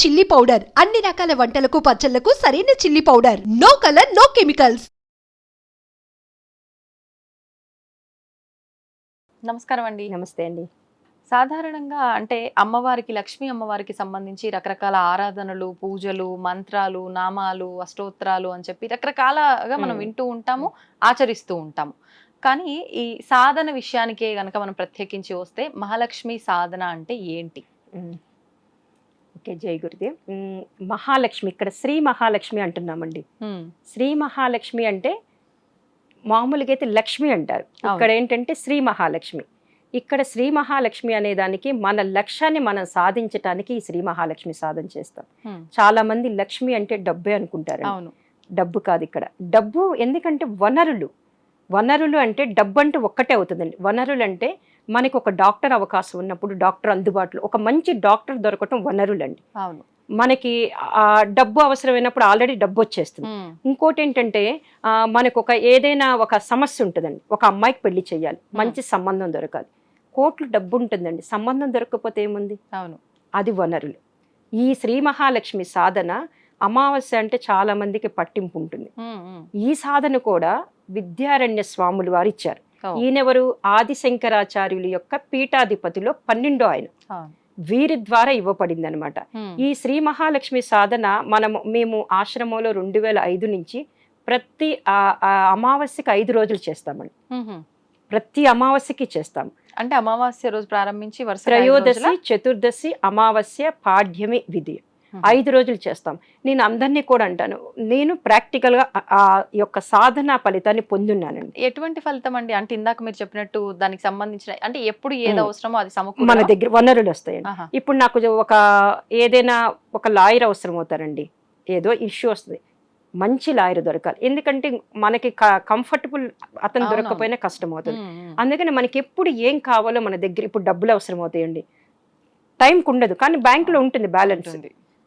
Chilli powder. అన్ని రకాల వంటలకు పచ్చళ్ళకు సరైన chilli powder. No colour no chemicals. నమస్కారం అండి. నమస్తే అండి. సాధారణంగా అంటే అమ్మవారికి లక్ష్మీ అమ్మవారికి సంబంధించి రకరకాల ఆరాధనలు పూజలు మంత్రాలు నామాలు అష్టోత్తరాలు అని చెప్పి రకరకాలగా మనం. వింటూ ఉంటాము ఆచరిస్తూ ఉంటాము. కానీ ఈ సాధన విషయానికే గనక మనం ప్రత్యేకించి వస్తే మహాలక్ష్మి సాధన అంటే ఏంటి. ఓకే జై గురుదేవ్. మహాలక్ష్మి ఇక్కడ శ్రీ మహాలక్ష్మి అంటున్నామండి. శ్రీ మహాలక్ష్మి అంటే మామూలుగా అయితే లక్ష్మి అంటారు. ఇక్కడ ఏంటంటే శ్రీ మహాలక్ష్మి. ఇక్కడ శ్రీ మహాలక్ష్మి అనే దానికి మన లక్ష్యాన్ని మనం సాధించటానికి ఈ శ్రీ మహాలక్ష్మి సాధన చేస్తాం. చాలా మంది లక్ష్మి అంటే డబ్బే అనుకుంటారు డబ్బు కాదు ఇక్కడ. డబ్బు ఎందుకంటే వనరులు. వనరులు అంటే డబ్బు అంటే ఒక్కటే అవుతుందండి. వనరులు అంటే మనకి ఒక డాక్టర్ అవకాశం ఉన్నప్పుడు డాక్టర్ అందుబాటులో ఒక మంచి డాక్టర్ దొరకటం వనరులు అండి అవును. మనకి ఆ డబ్బు అవసరమైనప్పుడు ఆల్రెడీ డబ్బు వచ్చేస్తుంది. ఇంకోటి ఏంటంటే మనకు ఒక ఏదైనా ఒక సమస్య ఉంటుందండి. ఒక అమ్మాయికి పెళ్ళి చేయాలి. మంచి సంబంధం దొరకాలి. కోట్లు డబ్బు ఉంటుందండి సంబంధం దొరకకపోతే ఏముంది? అవును. అది వనరులు. ఈ శ్రీ మహాలక్ష్మి సాధన అమావాస్య అంటే చాలా మందికి పట్టింపు ఉంటుంది. ఈ సాధన కూడా విద్యారణ్య స్వాములు వారు ఇచ్చారు. ఈయనెవరు ఆదిశంకరాచార్యుల యొక్క పీఠాధిపతిలో పన్నెండో ఆయన. వీరి ద్వారా ఇవ్వబడింది అనమాట. ఈ శ్రీ మహాలక్ష్మి సాధన మనము మేము ఆశ్రమంలో రెండు వేల ఐదు నుంచి ప్రతి అమావాస్యకి ఐదు రోజులు చేస్తామండి. ప్రతి అమావాస్యకి చేస్తాం అంటే అమావాస్య రోజు ప్రారంభించి త్రయోదశి చతుర్దశి అమావాస్య పాడ్యమి విధి. ఐదు రోజులు చేస్తాం. నేను అందరినీ కూడా అంటాను నేను ప్రాక్టికల్గా ఆ- ఆ యొక్క సాధన ఫలితాన్ని పొందున్నానండి. ఎటువంటి ఫలితం అండి? అంటే ఇందాక మీరు చెప్పినట్టు దానికి సంబంధించిన అంటే ఎప్పుడు ఏది. అవసరమో అది మన దగ్గర వనరులు వస్తాయండి. ఇప్పుడు నాకు ఒక ఏదైనా ఒక లాయర్ అవసరం అవుతారండి. ఏదో ఇష్యూ వస్తుంది. మంచి లాయర్ దొరకాలి. ఎందుకంటే మనకి కంఫర్టబుల్ అతను. దొరకకపోయినా కష్టం అవుతుంది. అందుకని మనకి ఎప్పుడు ఏం కావాలో మన దగ్గర ఇప్పుడు డబ్బులు అవసరం అవుతాయండి. టైంకి ఉండదు. కానీ బ్యాంకులో ఉంటుంది బ్యాలెన్స్.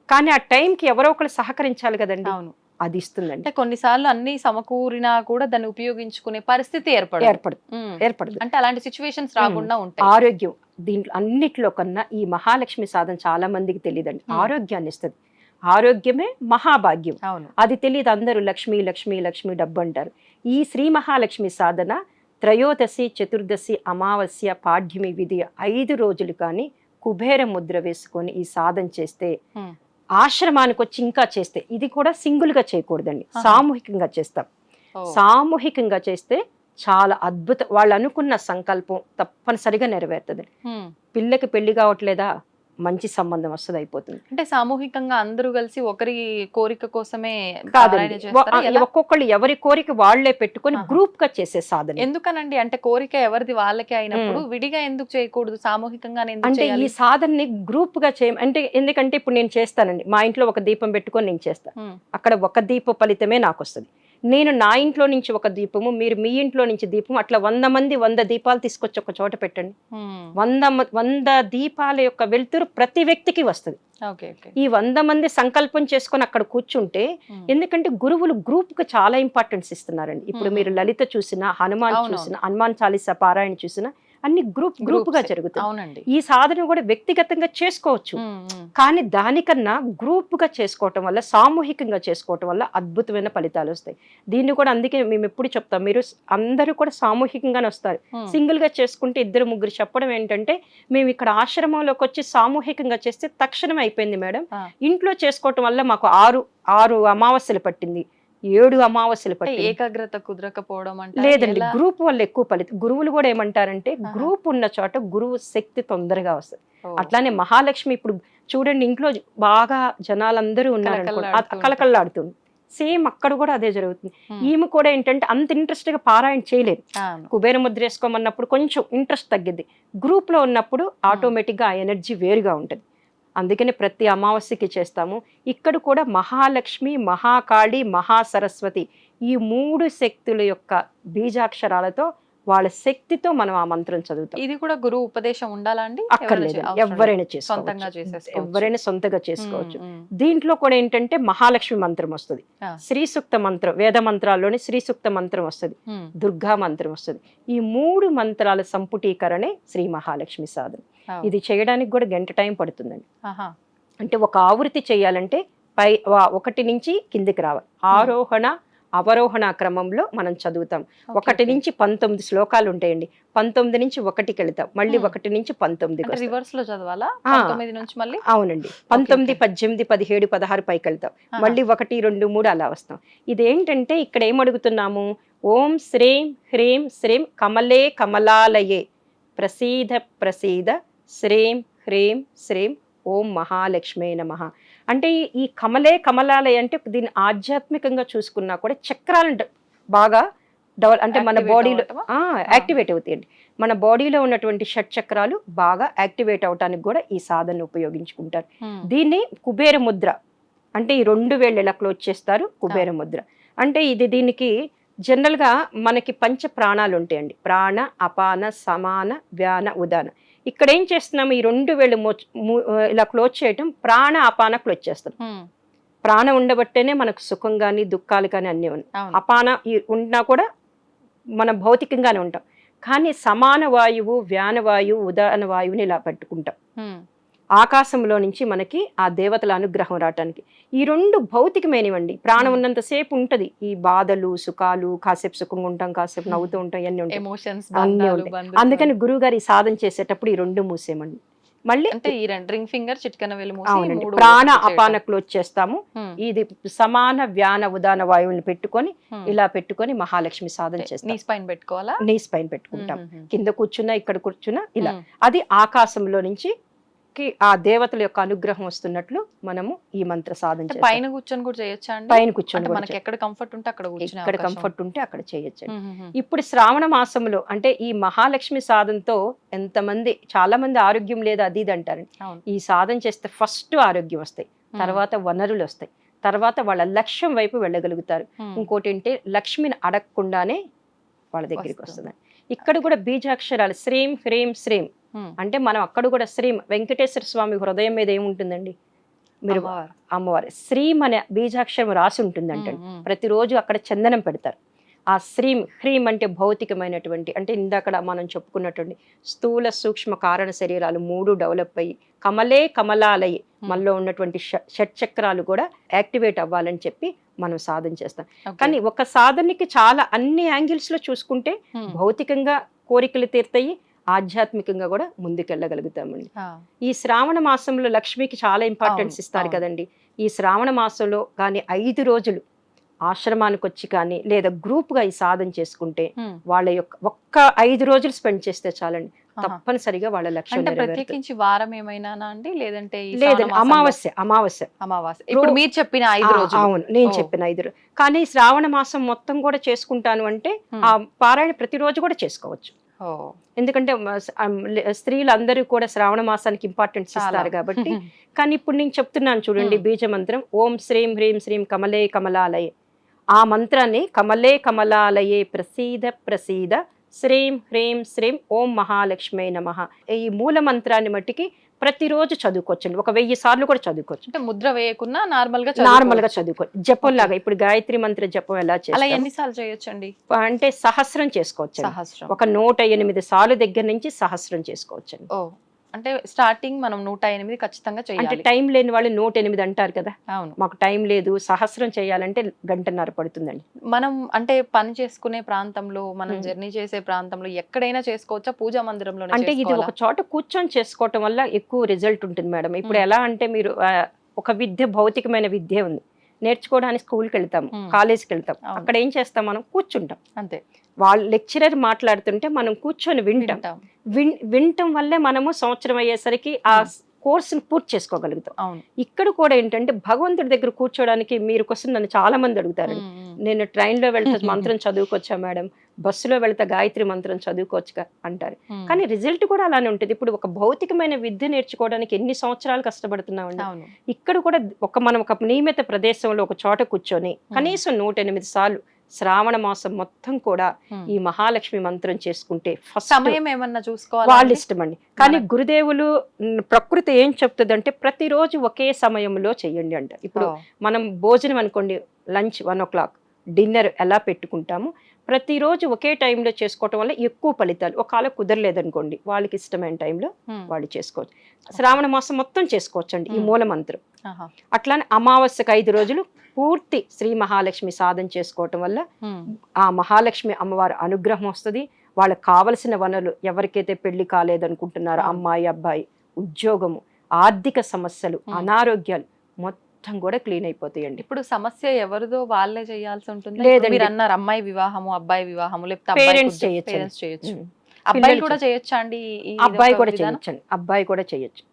కానీ ఆ టైంకి ఎవరో ఒకరు సహకరించాలి కదండి. అవును. అది ఇస్తుందండి. అంటే కొన్నిసార్లు అన్ని సమకూరినా కూడా దాన్ని ఉపయోగించుకునే పరిస్థితి ఏర్పడదు. మ్మ్. ఏర్పడదు. అంటే అలాంటి సిచ్యువేషన్స్ రాకుండా ఉంటాయి. ఆరోగ్యం దీంట్లో అన్నిట్లో కన్నా ఈ మహాలక్ష్మి సాధన చాలా మందికి తెలియదండి. ఆరోగ్యాన్ని ఇస్తుంది. ఆరోగ్యమే మహాభాగ్యం. అవును. అది తెలియదు అందరూ లక్ష్మి లక్ష్మి లక్ష్మి డబ్బు అంటారు. ఈ శ్రీ మహాలక్ష్మి సాధన త్రయోదశి చతుర్దశి అమావాస్య పాడ్యమి విధి ఐదు రోజులు కానీ కుబేర ముద్ర వేసుకొని ఈ సాధన చేస్తే. ఆశ్రమానికి వచ్చి ఇంకా చేస్తే ఇది కూడా సింగిల్గా చేయకూడదండి. సామూహికంగా చేస్తాం. సామూహికంగా చేస్తే చాలా అద్భుత వాళ్ళు అనుకున్న సంకల్పం తప్పనిసరిగా నెరవేరుతుంది. పిల్లకి పెళ్ళి కావట్లేదా మంచి సంబంధం వస్తుంది అయిపోతుంది. అంటే సామూహికంగా అందరూ కలిసి ఒకరి కోరిక కోసమే కాదండి? ఒక్కొక్కళ్ళు ఎవరి కోరిక వాళ్ళే పెట్టుకొని. గ్రూప్గా చేసే సాధన. ఎందుకనండి? అంటే కోరిక ఎవరిది? వాళ్ళకే అయినప్పుడు విడిగా ఎందుకు చేయకూడదు? సామూహికంగానే ఎందుకు అంటే ఈ సాధనని గ్రూప్గా చేయ అంటే ఎందుకంటే ఇప్పుడు నేను చేస్తానండి. మా ఇంట్లో ఒక దీపం పెట్టుకొని నేను చేస్తాను. అక్కడ ఒక దీప ఫలితమే నాకు వస్తుంది నేను నా ఇంట్లో నుంచి ఒక దీపము మీరు మీ ఇంట్లో నుంచి దీపం అట్లా వంద మంది వంద దీపాలు తీసుకొచ్చి ఒక చోట పెట్టండి. వంద వంద దీపాల యొక్క వెలుతురు ప్రతి వ్యక్తికి వస్తుంది ఈ వంద మంది సంకల్పం చేసుకొని అక్కడ కూర్చుంటే. ఎందుకంటే గురువులు గ్రూప్కు చాలా ఇంపార్టెన్స్ ఇస్తున్నారండి ఇప్పుడు. మీరు లలిత చూసినా హనుమాన్. చూసినా హనుమాన్ చాలీసా పారాయణ చూసినా అన్ని గ్రూప్ గ్రూప్గా అవునండి. ఈ సాధన కూడా వ్యక్తిగతంగా చేసుకోవచ్చు. కానీ దానికన్నా గ్రూప్గా చేసుకోవటం వల్ల సామూహికంగా చేసుకోవటం వల్ల అద్భుతమైన ఫలితాలు వస్తాయి. దీన్ని కూడా అందుకే మేము ఎప్పుడు చెప్తాం. మీరు అందరూ కూడా సామూహికంగానే వస్తారు. సింగిల్గా చేసుకుంటే ఇద్దరు ముగ్గురు చెప్పడం ఏంటంటే మేము ఇక్కడ ఆశ్రమంలోకి వచ్చి సామూహికంగా చేస్తే తక్షణం అయిపోయింది మేడం. ఇంట్లో చేసుకోవటం వల్ల మాకు ఆరు ఆరు అమావాస్యలు పట్టింది. ఏడు అమావాస్యలు అంటే పట్టింది. ఏకాగ్రత కుదరకపోవడం అంటే లేదండి గ్రూప్ వల్ల ఎక్కువ ఫలితం గురువులు కూడా ఏమంటారంటే. గ్రూప్ ఉన్న చోట గురువు శక్తి తొందరగా వస్తుంది. అట్లానే మహాలక్ష్మి ఇప్పుడు చూడండి ఇంట్లో బాగా జనాలందరూ ఉన్నారు కలకల్లాడుతుంది సేమ్ అక్కడ కూడా అదే జరుగుతుంది. ఈమె కూడా ఏంటంటే అంత ఇంట్రెస్ట్గా పారాయణ చేయలేదు. కుబేర ముద్ర వేసుకోమన్నప్పుడు కొంచెం ఇంట్రెస్ట్ తగ్గిద్ది. గ్రూప్లో ఉన్నప్పుడు ఆటోమేటిక్గా ఆ ఎనర్జీ వేరుగా ఉంటుంది. అందుకని ప్రతి అమావాస్యకి చేస్తాము. ఇక్కడ కూడా మహాలక్ష్మి మహాకాళి మహాసరస్వతి ఈ మూడు శక్తుల యొక్క బీజాక్షరాలతో వాళ్ళ శక్తితో మనం ఆ మంత్రం చదువుతాం. ఇది కూడా గురువు ఉపదేశం ఉండాలా అండి? అక్కర్లేదు. ఎవరైనా చేసుకోవచ్చు. ఎవరైనా సొంతగా చేసుకోవచ్చు. దీంట్లో కూడా ఏంటంటే మహాలక్ష్మి మంత్రం వస్తుంది. శ్రీ సూక్త మంత్రం వేద మంత్రాల్లోని శ్రీ సూక్త మంత్రం వస్తుంది. దుర్గా మంత్రం వస్తుంది. ఈ మూడు మంత్రాల సంపుటీకరణే శ్రీ మహాలక్ష్మి సాధన. ఇది చేయడానికి కూడా గంట టైం పడుతుందండి. అంటే ఒక ఆవృత్తి చేయాలంటే పై ఒకటి నుంచి కిందికి రావాలి. ఆరోహణ అవరోహణ క్రమంలో మనం చదువుతాం. ఒకటి నుంచి పంతొమ్మిది శ్లోకాలు ఉంటాయండి. పంతొమ్మిది నుంచి ఒకటికి వెళ్తాం. మళ్ళీ. ఒకటి నుంచి పంతొమ్మిదికి వస్తాం. రివర్స్లో చదవాలా. పంతొమ్మిది నుంచి మళ్ళీ? అవునండి. పంతొమ్మిది. పద్దెనిమిది పదిహేడు పదహారు పైకి వెళ్తాం. మళ్ళీ ఒకటి రెండు మూడు అలా వస్తాం. ఇదేంటంటే ఇక్కడ ఏం అడుగుతున్నాము? ఓం శ్రీం హ్రీం శ్రీం కమలే కమలాలయే. ప్రసీద ప్రసీద శ్రీం హ్రీం శ్రీం ఓం మహాలక్ష్మే నమ. అంటే ఈ- కమలే కమలాలయ అంటే దీన్ని ఆధ్యాత్మికంగా చూసుకున్నా కూడా చక్రాలను బాగా డెవలప్ అంటే మన బాడీలో? యాక్టివేట్ అవుతాయండి. మన బాడీలో ఉన్నటువంటి షట్ చక్రాలు బాగా యాక్టివేట్ అవటానికి కూడా ఈ సాధన ఉపయోగించుకుంటారు. దీన్ని కుబేర ముద్ర అంటే ఈ రెండు వేళ్ళు ఇలా క్లోజ్ చేస్తారు? కుబేర ముద్ర. అంటే ఇది దీనికి జనరల్గా మనకి పంచ ప్రాణాలు ఉంటాయండి. ప్రాణ అపాన సమాన వ్యాన ఉదాన. ఇక్కడ ఏం చేస్తున్నాము? ఈ రెండు వేళ్ళు ఇలా క్లోజ్ చేయటం ప్రాణ అపాన క్లోజ్ చేస్తాం. ప్రాణం ఉండబట్టేనే మనకు సుఖం కానీ దుఃఖాలు కానీ అన్నీ ఉన్నాయి అపాన ఉన్నా కూడా మనం భౌతికంగానే ఉంటాం. కానీ సమాన వాయువు వ్యాన వాయువు ఉదాన వాయువుని ఇలా పెట్టుకుంటాం. ఆకాశంలో నుంచి మనకి ఆ దేవతల అనుగ్రహం రావటానికి ఈ రెండు భౌతికమైనవండి ప్రాణం. ఉన్నంతసేపు ఉంటది ఈ బాధలు సుఖాలు కాసేపు సుఖంగా ఉంటాం కాసేపు నవ్వుతూ ఉంటాం ఇవన్నీ ఉంటాయి ఎమోషన్స్ అన్నీ ఉంటాయి. అందుకని గురువు గారు సాధన చేసేటప్పుడు ఈ రెండు మూసేయమండి మళ్ళీ అంటే ఈ రెండు రింగ్ ఫింగర్ చిట్కన అవునండి ప్రాణ. అపాన క్లోజ్ చేస్తాము. ఇది సమాన వ్యాన ఉదాన వాయువుని పెట్టుకొని. ఇలా పెట్టుకొని మహాలక్ష్మి సాధన చేస్తాం నీ స్పైన్ పెట్టుకోవాలా నీస్ పైన పెట్టుకుంటాం. కింద కూర్చున్నా ఇక్కడ కూర్చున్నా ఇలా. అది ఆకాశంలో నుంచి కి ఆ దేవతల యొక్క అనుగ్రహం వస్తున్నట్లు మనము ఈ మంత్ర సాధన అంటే. పైన కూర్చొని కూడా చేయొచ్చా పైన అంటే కూర్చొని మనకి ఎక్కడ కంఫర్ట్ ఉంటే అక్కడ ఎక్కడ కంఫర్ట్ ఉంటే అక్కడ చేయొచ్చు. ఇప్పుడు శ్రావణ మాసంలో అంటే ఈ మహాలక్ష్మి సాధనతో ఎంతమంది చాలా మంది ఆరోగ్యం లేదు అది ఇది అంటారు. ఈ సాధన చేస్తే ఫస్ట్ ఆరోగ్యం వస్తాయి. తర్వాత వనరులు వస్తాయి తర్వాత వాళ్ళ లక్ష్యం వైపు వెళ్ళగలుగుతారు. ఇంకోటి ఏంటి లక్ష్మిని అడగకుండానే వాళ్ళ దగ్గరికి వస్తుంది. ఇక్కడ కూడా బీజాక్షరాలు శ్రీం హ్రీం శ్రీం. అంటే మనం అక్కడ కూడా శ్రీం వెంకటేశ్వర స్వామి హృదయం మీద ఏముంటుందండి మీరు అమ్మవారు. శ్రీం అనే బీజాక్షరం రాసి ఉంటుందంట. ప్రతిరోజు అక్కడ చందనం పెడతారు ఆ శ్రీం హ్రీం అంటే భౌతికమైనటువంటి అంటే ఇందాక మనం చెప్పుకున్నటువంటి స్థూల సూక్ష్మ కారణ శరీరాలు మూడు డెవలప్ అయ్యి కమలే కమలాలయ్యి మనలో ఉన్నటువంటి ష- షట్చక్రాలు కూడా యాక్టివేట్ అవ్వాలని చెప్పి మనం సాధన చేస్తాం. కానీ ఒక సాధనకి చాలా అన్ని యాంగిల్స్లో చూసుకుంటే. భౌతికంగా కోరికలు తీర్తాయి ఆధ్యాత్మికంగా కూడా ముందుకెళ్ళగలుగుతామండి. ఈ శ్రావణ మాసంలో లక్ష్మికి చాలా ఇంపార్టెన్స్ ఇస్తారు. కదండి ఈ శ్రావణ మాసంలో కానీ ఐదు రోజులు ఆశ్రమానికి వచ్చి కానీ లేదా గ్రూప్గా ఈ సాధన చేసుకుంటే. వాళ్ళ యొక్క ఒక్క ఐదు రోజులు స్పెండ్ చేస్తే చాలండి. తప్పనిసరిగా వాళ్ళ లక్ష్యం. ప్రత్యేకించి వారం ఏమైనా అండి లేదంటే లేదండి అమావాస్య అమావాస్య అమావాస్య ఇప్పుడు మీరు చెప్పిన ఐదు రోజులు అవును నేను. చెప్పిన ఐదు రో- కానీ శ్రావణ మాసం మొత్తం కూడా చేసుకుంటాను అంటే. ఆ పారాయణ ప్రతిరోజు కూడా చేసుకోవచ్చు. ఎందుకంటే స్త్రీలు అందరూ కూడా శ్రావణ మాసానికి ఇంపార్టెన్స్. ఇస్తారు కాబట్టి కానీ ఇప్పుడు నేను చెప్తున్నాను చూడండి. బీజ మంత్రం ఓం శ్రీం హ్రీం శ్రీం కమలే కమలాలయే ఆ మంత్రాన్ని కమలే కమలాలయే ప్రసీద ప్రసీద శ్రీం హ్రీం శ్రీం ఓం మహాలక్ష్మే నమ ఈ మూల మంత్రాన్ని మట్టికి ప్రతిరోజు చదువుకోవచ్చండి. ఒక వెయ్యి సార్లు కూడా చదువుకోవచ్చు. అంటే ముద్ర వేయకున్నా నార్మల్గా నార్మల్గా చదువుకోవచ్చు. జపం లాగా ఇప్పుడు గాయత్రి మంత్ర జపం ఎలా అలా చేస్తాం? ఎన్నిసార్లు చేయొచ్చండి? అంటే సహస్రం చేసుకోవచ్చు సహస్రం. ఒక నూట ఎనిమిది సార్లు దగ్గర నుంచి సహస్రం చేసుకోవచ్చు ఓ అంటే స్టార్టింగ్ మనం నూట ఎనిమిది ఖచ్చితంగా అంటే చేయాలి టైం లేని వాళ్ళు నూట ఎనిమిది అంటారు కదా. అవును. మాకు టైం లేదు సహస్రం చేయాలంటే గంటన్నర పడుతుందండి. మనం అంటే పని చేసుకునే ప్రాంతంలో మనం. జర్నీ చేసే ప్రాంతంలో ఎక్కడైనా చేసుకోవచ్చా? పూజా మందిరంలో అంటే ఇది ఒక చోట కూర్చొని చేసుకోవటం వల్ల ఎక్కువ రిజల్ట్ ఉంటుంది మేడం. ఇప్పుడు. ఎలా అంటే మీరు ఒక విద్య భౌతికమైన విద్య ఉంది. నేర్చుకోవడానికి స్కూల్కి వెళ్తాం. కాలేజ్కి వెళ్తాం. అక్కడ ఏం చేస్తాం మనం? కూర్చుంటాం. అంతే. వాళ్ళు లెక్చరర్ మాట్లాడుతుంటే మనం కూర్చొని వింటాం. విన్ వినటం వల్లే మనము సంవత్సరం అయ్యేసరికి ఆ మ్మ్. కోర్సును పూర్తి చేసుకోగలుగుతాం. ఇక్కడ కూడా ఏంటంటే భగవంతుడి దగ్గర కూర్చోడానికి మీరు క్వశ్చన్ నన్ను చాలా మంది అడుగుతారు. ఉమ్, ఉమ్. నేను ట్రైన్లో వెళ్తే మంత్రం చదువుకోవచ్చా మేడం? బస్సులో వెళ్తే గాయత్రి మంత్రం చదువుకోవచ్చు అంటారు. కానీ రిజల్ట్ కూడా అలానే ఉంటుంది. ఇప్పుడు ఒక భౌతికమైన విద్య నేర్చుకోవడానికి ఎన్ని సంవత్సరాలు కష్టపడుతున్నామండి ఇక్కడ కూడా ఒక మనం ఒక నియమిత ప్రదేశంలో ఒక చోట కూర్చొని కనీసం నూట ఎనిమిది సార్లు శ్రావణ మాసం మొత్తం కూడా. ఈ మహాలక్ష్మి మంత్రం చేసుకుంటే సమయం ఏమన్నా చూసుకోవాలి వాళ్ళ ఇష్టం అండి కానీ గురుదేవులు ప్రకృతి ఏం చెప్తుంది అంటే ప్రతిరోజు ఒకే సమయంలో చెయ్యండి అంట ఇప్పుడు మనం భోజనం అనుకోండి lunch one o'clock dinner ఎలా పెట్టుకుంటాము ప్రతిరోజు ఒకే టైంలో చేసుకోవటం వల్ల ఎక్కువ ఫలితాలు ఒకవేళ కుదరలేదనుకోండి వాళ్ళకి ఇష్టమైన టైంలో. వాళ్ళు చేసుకోవచ్చు శ్రావణ మాసం మొత్తం చేసుకోవచ్చు అండి ఈ. మూల మంత్రం. అట్లానే అమావాస్యకు ఐదు రోజులు పూర్తి శ్రీ మహాలక్ష్మి సాధన చేసుకోవటం వల్ల. ఆ మహాలక్ష్మి అమ్మవారి అనుగ్రహం వస్తుంది వాళ్ళకి కావలసిన వనరులు ఎవరికైతే పెళ్ళి కాలేదనుకుంటున్నారో. అమ్మాయి అబ్బాయి ఉద్యోగము ఆర్థిక సమస్యలు. అనారోగ్యాలు మొత్తం కూడా క్లీన్ అయిపోతాయండి ఇప్పుడు సమస్య ఎవరిదో వాళ్ళే చేయాల్సి ఉంటుంది లేదండి. మీరు అన్నారు అమ్మాయి వివాహము అబ్బాయి వివాహము లేకపోతే చేయొచ్చు. పేరెంట్స్ చేయొచ్చు ఉమ్. అబ్బాయి కూడా చేయొచ్చు. అండి అబ్బాయి కూడా? చేయొచ్చండి అబ్బాయి కూడా చేయొచ్చు.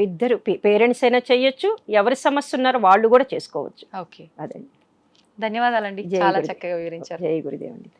ఇద్దరు పేరెంట్స్ అయినా చేయొచ్చు ఎవరి సమస్య ఉన్నారో వాళ్ళు కూడా చేసుకోవచ్చు. ఓకే. అదండి ధన్యవాదాలండి. చాలా చక్కగా వివరించారు. జై గురుదేవండి.